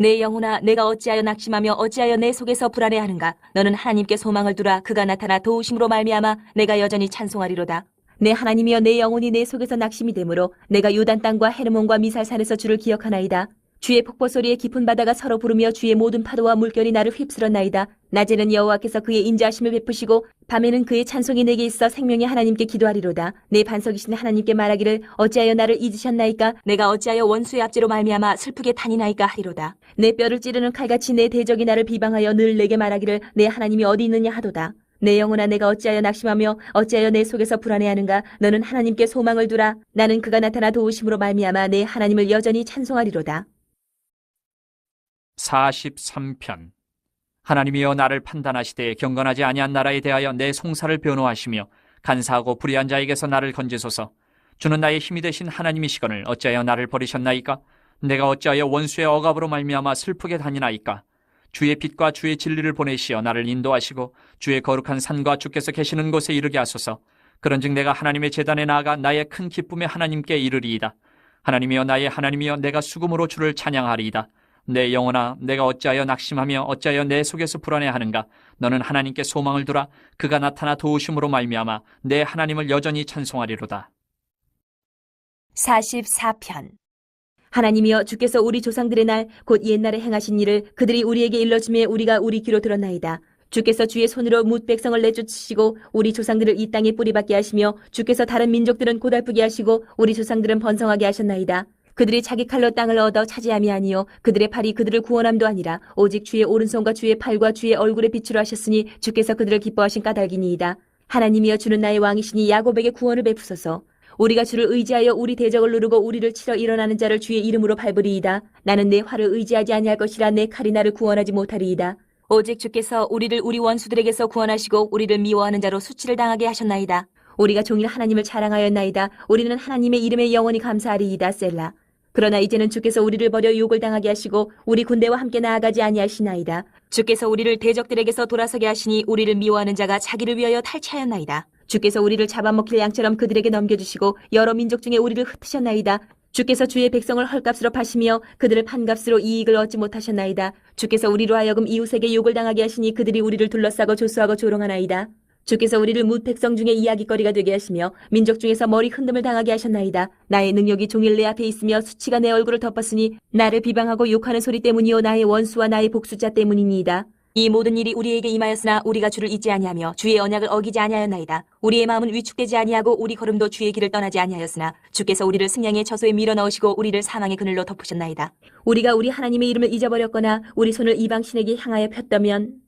내 영혼아 내가 어찌하여 낙심하며 어찌하여 내 속에서 불안해하는가? 너는 하나님께 소망을 두라 그가 나타나 도우심으로 말미암아 내가 여전히 찬송하리로다. 내 하나님이여 내 영혼이 내 속에서 낙심이 되므로 내가 요단 땅과 헤르몬과 미살산에서 주를 기억하나이다. 주의 폭포 소리에 깊은 바다가 서로 부르며 주의 모든 파도와 물결이 나를 휩쓸었나이다. 낮에는 여호와께서 그의 인자하심을 베푸시고 밤에는 그의 찬송이 내게 있어 생명의 하나님께 기도하리로다. 내 반석이신 하나님께 말하기를 어찌하여 나를 잊으셨나이까? 내가 어찌하여 원수의 압제로 말미암아 슬프게 탄이나이까 하리로다. 내 뼈를 찌르는 칼같이 내 대적이 나를 비방하여 늘 내게 말하기를 내 하나님이 어디 있느냐 하도다. 내 영혼아 내가 어찌하여 낙심하며 어찌하여 내 속에서 불안해하는가 너는 하나님께 소망을 두라 나는 그가 나타나 도우심으로 말미암아 내 하나님을 여전히 찬송하리로다 43편. 하나님이여 나를 판단하시되 경건하지 아니한 나라에 대하여 내 송사를 변호하시며 간사하고 불의한 자에게서 나를 건지소서. 주는 나의 힘이 되신 하나님이시거늘 어찌하여 나를 버리셨나이까? 내가 어찌하여 원수의 억압으로 말미암아 슬프게 다니나이까? 주의 빛과 주의 진리를 보내시어 나를 인도하시고 주의 거룩한 산과 주께서 계시는 곳에 이르게 하소서. 그런즉 내가 하나님의 재단에 나아가 나의 큰 기쁨의 하나님께 이르리이다. 하나님이여 나의 하나님이여 내가 수금으로 주를 찬양하리이다 내 영혼아 내가 어찌하여 낙심하며 어찌하여 내 속에서 불안해하는가 너는 하나님께 소망을 두라 그가 나타나 도우심으로 말미암아 내 하나님을 여전히 찬송하리로다 44편 하나님이여 주께서 우리 조상들의 날 곧 옛날에 행하신 일을 그들이 우리에게 일러주매 우리가 우리 귀로 들었나이다. 주께서 주의 손으로 뭇 백성을 내쫓으시고 우리 조상들을 이 땅에 뿌리박게 하시며 주께서 다른 민족들은 고달프게 하시고 우리 조상들은 번성하게 하셨나이다. 그들이 자기 칼로 땅을 얻어 차지함이 아니요 그들의 팔이 그들을 구원함도 아니라 오직 주의 오른손과 주의 팔과 주의 얼굴에 빛으로 하셨으니 주께서 그들을 기뻐하신 까닭이니이다. 하나님이여 주는 나의 왕이시니 야곱에게 구원을 베푸소서. 우리가 주를 의지하여 우리 대적을 누르고 우리를 치러 일어나는 자를 주의 이름으로 밟으리이다. 나는 내 활을 의지하지 아니할 것이라 내 칼이 나를 구원하지 못하리이다. 오직 주께서 우리를 우리 원수들에게서 구원하시고 우리를 미워하는 자로 수치를 당하게 하셨나이다. 우리가 종일 하나님을 자랑하였나이다. 우리는 하나님의 이름에 영원히 감사하리이다. 셀라. 그러나 이제는 주께서 우리를 버려 욕을 당하게 하시고 우리 군대와 함께 나아가지 아니하시나이다. 주께서 우리를 대적들에게서 돌아서게 하시니 우리를 미워하는 자가 자기를 위하여 탈취하였나이다. 주께서 우리를 잡아먹힐 양처럼 그들에게 넘겨주시고 여러 민족 중에 우리를 흩으셨나이다. 주께서 주의 백성을 헐값으로 파시며 그들을 판값으로 이익을 얻지 못하셨나이다. 주께서 우리로 하여금 이웃에게 욕을 당하게 하시니 그들이 우리를 둘러싸고 조수하고 조롱하나이다. 주께서 우리를 뭇 백성 중에 이야기거리가 되게 하시며 민족 중에서 머리 흔듦을 당하게 하셨나이다. 나의 능력이 종일 내 앞에 있으며 수치가 내 얼굴을 덮었으니 나를 비방하고 욕하는 소리 때문이요 나의 원수와 나의 복수자 때문이니이다. 이 모든 일이 우리에게 임하였으나 우리가 주를 잊지 아니하며 주의 언약을 어기지 아니하였나이다. 우리의 마음은 위축되지 아니하고 우리 걸음도 주의 길을 떠나지 아니하였으나 주께서 우리를 승량의 저소에 밀어 넣으시고 우리를 사망의 그늘로 덮으셨나이다. 우리가 우리 하나님의 이름을 잊어버렸거나 우리 손을 이방 신에게 향하여 폈다면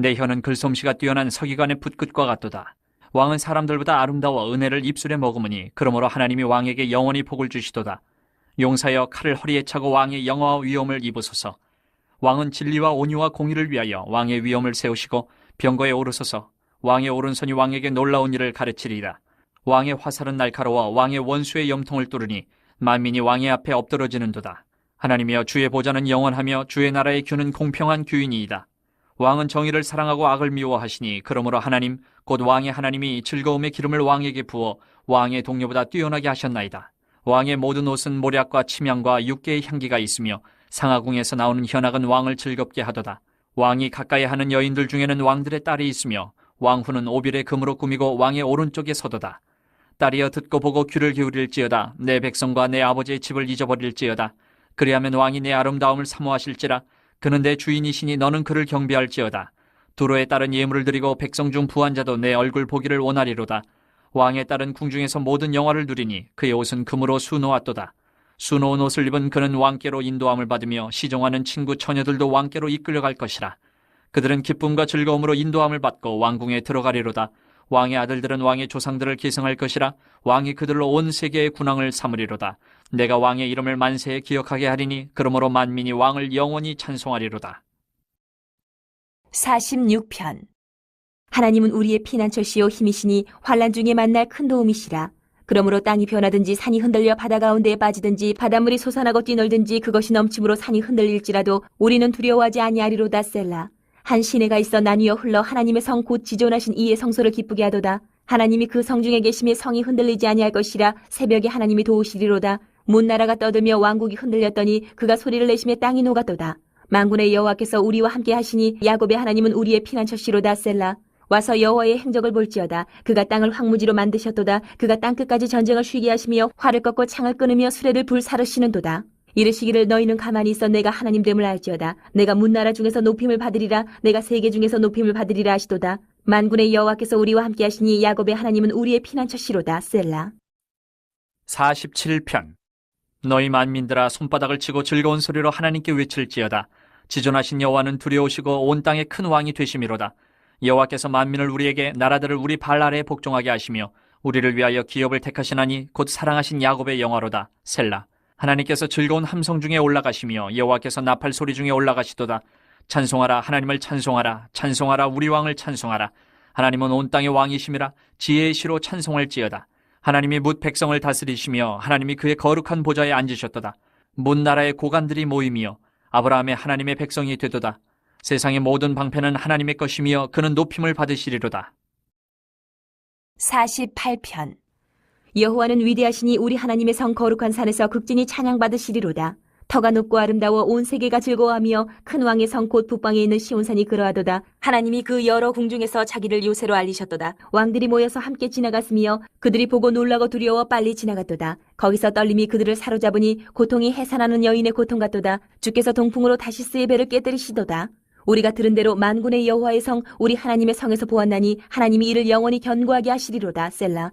내 혀는 글솜씨가 뛰어난 서기관의 붓끝과 같도다. 왕은 사람들보다 아름다워 은혜를 입술에 머금으니 그러므로 하나님이 왕에게 영원히 복을 주시도다. 용사여 칼을 허리에 차고 왕의 영화와 위엄을 입으소서. 왕은 진리와 온유와 공의를 위하여 왕의 위엄을 세우시고 병거에 오르소서. 왕의 오른손이 왕에게 놀라운 일을 가르치리라. 왕의 화살은 날카로워 왕의 원수의 염통을 뚫으니 만민이 왕의 앞에 엎드러지는도다. 하나님이여 주의 보좌는 영원하며 주의 나라의 규는 공평한 규이니이다. 왕은 정의를 사랑하고 악을 미워하시니 그러므로 하나님 곧 왕의 하나님이 즐거움의 기름을 왕에게 부어 왕의 동료보다 뛰어나게 하셨나이다. 왕의 모든 옷은 모략과 침향과 육개의 향기가 있으며 상하궁에서 나오는 현악은 왕을 즐겁게 하도다. 왕이 가까이 하는 여인들 중에는 왕들의 딸이 있으며 왕후는 오빌의 금으로 꾸미고 왕의 오른쪽에 서도다. 딸이여 듣고 보고 귀를 기울일지어다. 내 백성과 내 아버지의 집을 잊어버릴지어다. 그리하면 왕이 내 아름다움을 사모하실지라. 그는 내 주인이 시니 너는 그를 경배할지어다. 두로에 따른 예물을 드리고 백성 중 부한 자도 내 얼굴 보기를 원하리로다. 왕의 딸은 궁중에서 모든 영화를 누리니 그의 옷은 금으로 수놓았도다. 수놓은 옷을 입은 그는 왕께로 인도함을 받으며 시종하는 친구 처녀들도 왕께로 이끌려갈 것이라. 그들은 기쁨과 즐거움으로 인도함을 받고 왕궁에 들어가리로다. 왕의 아들들은 왕의 조상들을 계승할 것이라. 왕이 그들로 온 세계의 군왕을 삼으리로다. 내가 왕의 이름을 만세에 기억하게 하리니 그러므로 만민이 왕을 영원히 찬송하리로다. 46편 하나님은 우리의 피난처시요 힘이시니 환란 중에 만날 큰 도움이시라. 그러므로 땅이 변하든지 산이 흔들려 바다 가운데에 빠지든지 바닷물이 솟아나고 뛰놀든지 그것이 넘침으로 산이 흔들릴지라도 우리는 두려워하지 아니하리로다 셀라. 한 시내가 있어 나뉘어 흘러 하나님의 성 곧 지존하신 이의 성소를 기쁘게 하도다. 하나님이 그 성 중에 계심에 성이 흔들리지 아니할 것이라 새벽에 하나님이 도우시리로다. 문나라가 떠들며 왕국이 흔들렸더니 그가 소리를 내심에 땅이 녹았도다. 만군의 여호와께서 우리와 함께 하시니 야곱의 하나님은 우리의 피난처시로다 셀라. 와서 여호와의 행적을 볼지어다. 그가 땅을 황무지로 만드셨도다. 그가 땅 끝까지 전쟁을 쉬게 하시며 활을 꺾고 창을 끊으며 수레를 불사르시는도다. 이르시기를 너희는 가만히 있어 내가 하나님 됨을 알지어다. 내가 문나라 중에서 높임을 받으리라. 내가 세계 중에서 높임을 받으리라 하시도다. 만군의 여호와께서 우리와 함께 하시니 야곱의 하나님은 우리의 피난처시로다. 셀라. 47편 너희 만민들아 손바닥을 치고 즐거운 소리로 하나님께 외칠지어다. 지존하신 여호와는 두려우시고 온 땅의 큰 왕이 되심이로다. 여호와께서 만민을 우리에게 나라들을 우리 발 아래에 복종하게 하시며 우리를 위하여 기업을 택하시나니 곧 사랑하신 야곱의 영화로다. 셀라. 하나님께서 즐거운 함성 중에 올라가시며 여호와께서 나팔 소리 중에 올라가시도다. 찬송하라 하나님을 찬송하라 찬송하라 우리 왕을 찬송하라. 하나님은 온 땅의 왕이심이라 지혜의 시로 찬송할지어다. 하나님이 뭇 백성을 다스리시며 하나님이 그의 거룩한 보좌에 앉으셨도다. 문 나라의 고관들이 모임이여 아브라함의 하나님의 백성이 되도다. 세상의 모든 방패는 하나님의 것이며 그는 높임을 받으시리로다. 48편 여호와는 위대하시니 우리 하나님의 성 거룩한 산에서 극진히 찬양받으시리로다. 터가 높고 아름다워 온 세계가 즐거워하며 큰 왕의 성 곧 북방에 있는 시온산이 그러하도다. 하나님이 그 여러 궁중에서 자기를 요새로 알리셨도다. 왕들이 모여서 함께 지나갔으며 그들이 보고 놀라고 두려워 빨리 지나갔도다. 거기서 떨림이 그들을 사로잡으니 고통이 해산하는 여인의 고통 같도다. 주께서 동풍으로 다시스의 배를 깨뜨리시도다. 우리가 들은 대로 만군의 여호와의 성 우리 하나님의 성에서 보았나니 하나님이 이를 영원히 견고하게 하시리로다 셀라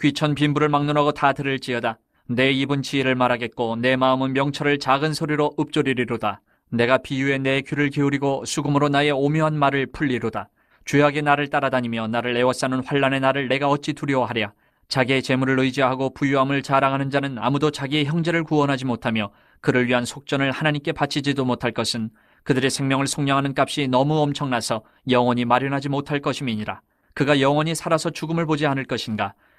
귀천 빈부를 막론하고 다 들을지어다 내 입은 지혜를 말하겠고 내 마음은 명철을 작은 소리로 읊조리리로다 내가 비유에 내 귀를 기울이고 수금으로 나의 오묘한 말을 풀리로다 죄악의 나를 따라다니며 나를 애워싸는 환란의 나를 내가 어찌 두려워하랴 자기의 재물을 의지하고 부유함을 자랑하는 자는 아무도 자기의 형제를 구원하지 못하며 그를 위한 속전을 하나님께 바치지도 못할 것은 그들의 생명을 속량하는 값이 너무 엄청나서 영원히 마련하지 못할 것임이니라. 그가 영원히 살아서 죽음을 보지 않을 것인가.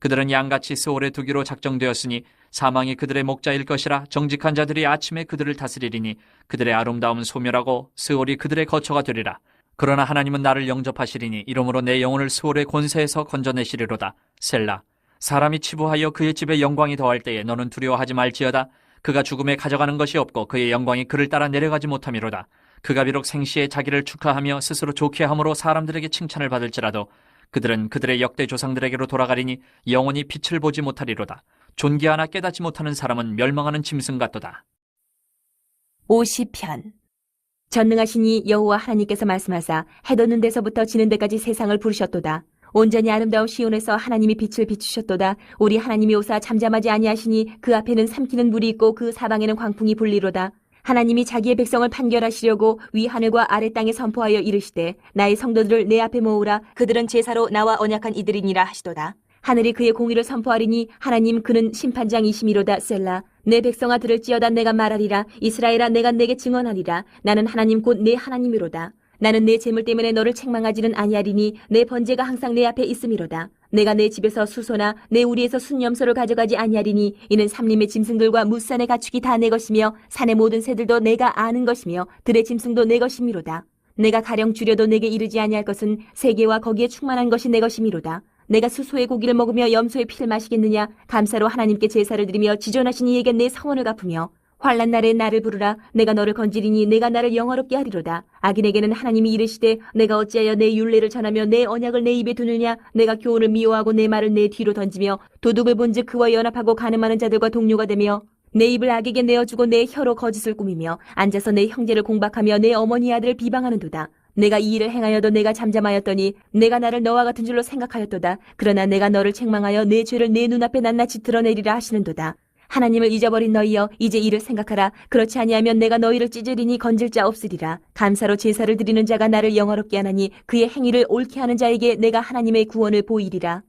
그들은 양같이 스올에 두기로 작정되었으니 사망이 그들의 목자일 것이라 정직한 자들이 아침에 그들을 다스리리니 그들의 아름다움은 소멸하고 스올이 그들의 거처가 되리라. 그러나 하나님은 나를 영접하시리니 이러므로 내 영혼을 스올의 권세에서 건져내시리로다. 셀라. 사람이 치부하여 그의 집에 영광이 더할 때에 너는 두려워하지 말지어다. 그가 죽음에 가져가는 것이 없고 그의 영광이 그를 따라 내려가지 못함이로다. 그가 비록 생시에 자기를 축하하며 스스로 좋게 함으로 사람들에게 칭찬을 받을지라도 그들은 그들의 역대 조상들에게로 돌아가리니 영원히 빛을 보지 못하리로다. 존귀하나 깨닫지 못하는 사람은 멸망하는 짐승 같도다. 50편 전능하시니 여호와 하나님께서 말씀하사 해 돋는 데서부터 지는 데까지 세상을 부르셨도다. 온전히 아름다운 시온에서 하나님이 빛을 비추셨도다. 우리 하나님이 오사 잠잠하지 아니하시니 그 앞에는 삼키는 물이 있고 그 사방에는 광풍이 불리로다. 하나님이 자기의 백성을 판결하시려고 위 하늘과 아래 땅에 선포하여 이르시되 나의 성도들을 내 앞에 모으라. 그들은 제사로 나와 언약한 이들이니라 하시도다. 하늘이 그의 공의를 선포하리니 하나님 그는 심판장이심이로다 셀라. 내 백성아 들을지어다 내가 말하리라. 이스라엘아 내가 내게 증언하리라. 나는 하나님 곧 내 하나님이로다. 나는 내 재물 때문에 너를 책망하지는 아니하리니 내 번제가 항상 내 앞에 있음이로다 내가 내 집에서 수소나 내 우리에서 순염소를 가져가지 아니하리니 이는 삼림의 짐승들과 무산의 가축이 다 내 것이며 산의 모든 새들도 내가 아는 것이며 들의 짐승도 내 것이미로다. 내가 가령 줄여도 내게 이르지 아니할 것은 세계와 거기에 충만한 것이 내 것이미로다. 내가 수소의 고기를 먹으며 염소의 피를 마시겠느냐? 감사로 하나님께 제사를 드리며 지존하신 이에게 내 성원을 갚으며 환란 날에 나를 부르라. 내가 너를 건지리니 내가 나를 영화롭게 하리로다. 악인에게는 하나님이 이르시되 내가 어찌하여 내 율례를 전하며 내 언약을 내 입에 두느냐? 내가 교훈을 미워하고 내 말을 내 뒤로 던지며 도둑을 본즉 그와 연합하고 가늠하는 자들과 동료가 되며 내 입을 악에게 내어주고 내 혀로 거짓을 꾸미며 앉아서 내 형제를 공박하며 내 어머니 아들을 비방하는도다. 내가 이 일을 행하여도 내가 잠잠하였더니 내가 나를 너와 같은 줄로 생각하였도다. 그러나 내가 너를 책망하여 내 죄를 내 눈앞에 낱낱이 드러내리라 하시는도다 하나님을 잊어버린 너희여 이제 이를 생각하라. 그렇지 아니하면 내가 너희를 찢으리니 건질 자 없으리라. 감사로 제사를 드리는 자가 나를 영화롭게 하나니 그의 행위를 옳게 하는 자에게 내가 하나님의 구원을 보이리라